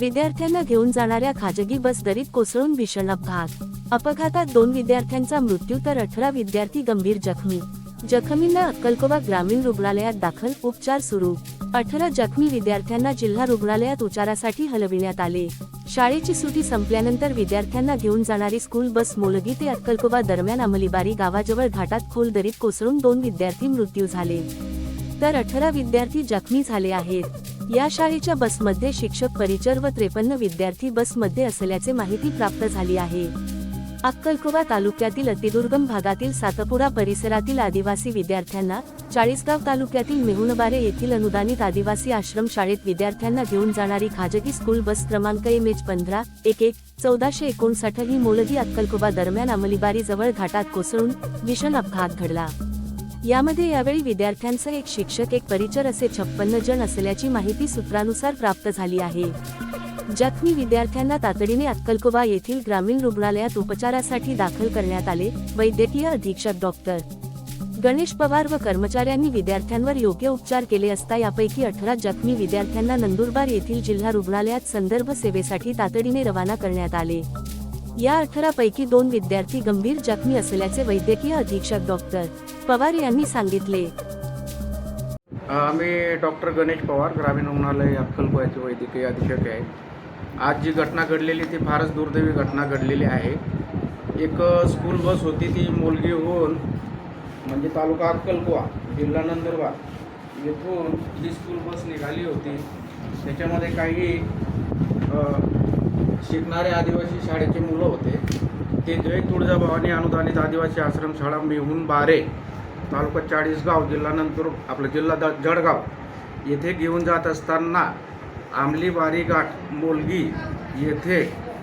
विद्यार्थ्यांना घेऊन जाणाऱ्या खाजगी बस दरीत कोसळून भीषण अपघात अपघातात दोन विद्यार्थ्यांचा मृत्यू तर अठरा विद्यार्थी गंभीर जखमी. जखमींना अक्कलकोवा ग्रामीण रुग्णालयात दाखल उपचार सुरू. अठरा जखमी विद्यार्थ्यांना जिल्हा रुग्णालयात उपचारासाठी हलविण्यात आले. शाळेची सुटी संपल्यानंतर विद्यार्थ्यांना घेऊन जाणारी स्कूल बस मोलगी ते अक्कलकोवा दरम्यान अमलीबारी गावाजवळ घाटात खोल दरीत कोसळून दोन विद्यार्थी मृत्यू झाले. तर अठरा विद्यार्थी जखमी झाले आहेत. या शाळेच्या बसमध्ये शिक्षक परिचर व त्रेपन्न विद्यार्थी बसमध्ये असल्याचे माहिती प्राप्त झाली आहे. अक्कलकोवा तालुक्यातील अतिदुर्गम भागातील सातपुरा परिसरातील आदिवासी विद्यार्थ्यांना चाळीसगाव तालुक्यातील मेहुणबारे येथील अनुदानित आदिवासी आश्रम शाळेत विद्यार्थ्यांना घेऊन जाणारी खाजगी स्कूल बस क्रमांक एम एच पंधरा एक एक चौदाशे एकोणसाठ ही मोलगी अक्कलकोबा दरम्यान अमलीबारी जवळ घाटात कोसळून भीषण अपघात घडला. यामध्ये यावेळी विद्यार्थ्यांसह एक शिक्षक एक परिचर असे छप्पन्न जण असल्याची माहिती सूत्रानुसार प्राप्त झाली आहे. जखमी विद्यार्थ्यांना तातडीने अक्कलकोबा येथील ग्रामीण रुग्णालयात उपचारासाठी दाखल करण्यात आले वैद्यकीय अधीक्षक डॉक्टर गणेश पवार व कर्मचाऱ्यांनी विद्यार्थ्यांवर योग्य उपचार केले असता यापैकी अठरा जखमी विद्यार्थ्यांना नंदुरबार येथील जिल्हा रुग्णालयात संदर्भ सेवेसाठी तातडीने रवाना करण्यात आले. या अठरा पैकी दोन विद्यार्थी गंभीर जखमी असल्याचे वैद्यकीय अधीक्षक डॉक्टर पवार यांनी सांगितले. आम्ही डॉक्टर गणेश पवार ग्रामीण रुग्णालय अक्कलकोयाचे वैद्यकीय अधीक्षक आहे. आज जी घटना घडलेली ती फारच दुर्दैवी घटना घडलेली आहे. एक स्कूल बस होती ती मुलगी होऊन म्हणजे तालुका अक्कलकुवा जिल्हा नंदुरबार येथून जी स्कूल बस निघाली होती त्याच्यामध्ये काही शिकणारे आदिवासी शाळेचे मुलं होते. ते जय तुळजाभवानी अनुदानित आदिवासी आश्रमशाळा मेहून बारे तालुका चाळीसगाव जिल्हा नंतर आपला जिल्हा द जळगाव. येथे घेऊन जात असताना आंबलीबारी घाट मोलगी येथे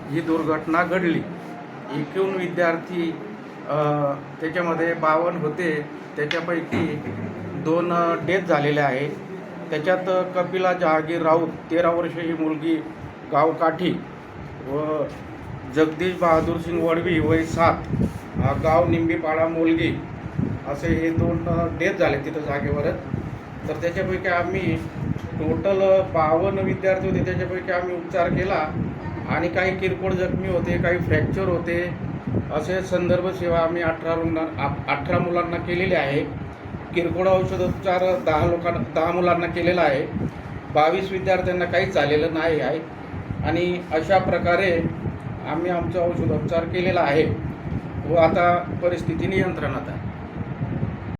ही दुर्घटना घडली. एकूण विद्यार्थी त्याच्यामध्ये बावन्न होते. त्याच्यापैकी दोन डेथ झालेले आहे. त्याच्यात कपिला जहागीर राऊत तेरा वर्ष ही मुलगी गावकाठी व जगदीश बहादूर सिंग वडवी वय सात. गाव निंबीपाडा मोलगी. असे हे दोन डेथ झाले तिथं जागेवरच. तर त्याच्यापैकी आम्ही टोटल बावन्न विद्यार्थी होते. त्याच्यापैकी आम्ही उपचार केला. आणि काही किरकोळ जखमी होते काही फ्रॅक्चर होते. असे संदर्भ सेवा आम्ही अठरा रुग्णां अठरा मुलांना केलेली आहे. किरकोळ औषधोपचार दहा लोकांना दहा मुलांना केलेला आहे. बावीस विद्यार्थ्यांना काहीच झालेलं नाही आहे. आणि अशा प्रकारे आम्ही आमचा औषधोपचार केलेला आहे व आता परिस्थिती नियंत्रणात आहे.